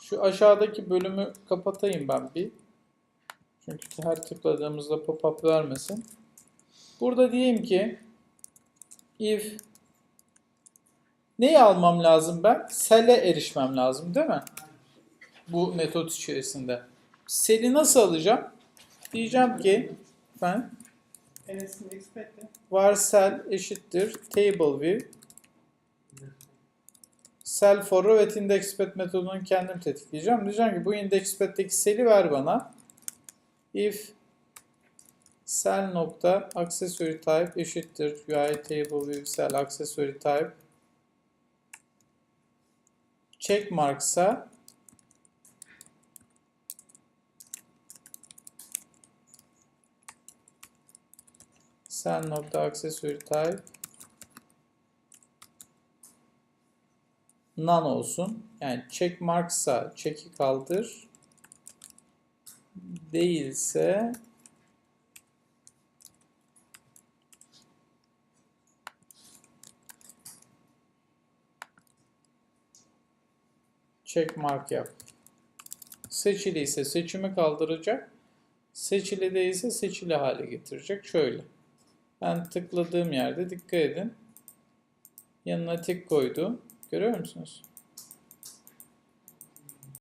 Şu aşağıdaki bölümü kapatayım ben bir. Çünkü her tıkladığımızda pop-up vermesin. Burada diyeyim ki if neyi almam lazım ben? Sel'e erişmem lazım değil mi? Bu metot içerisinde. Sel'i nasıl alacağım? Diyeceğim ki ben expect'te. varsel eşittir table view cell for row at indexpad metodunu kendim tetikleyeceğim. Diyeceğim ki bu indexpad'deki sel'i ver bana. If cell nokta accessory type eşittir UI table view cell accessory type check marksa cell nokta accessory type none olsun. Yani check marksa check'i kaldır. Değilse check mark yap. Seçili ise seçimi kaldıracak. Seçili değilse seçili hale getirecek. Şöyle. Ben tıkladığım yerde dikkat edin. Yanına tik koydu. Görüyor musunuz?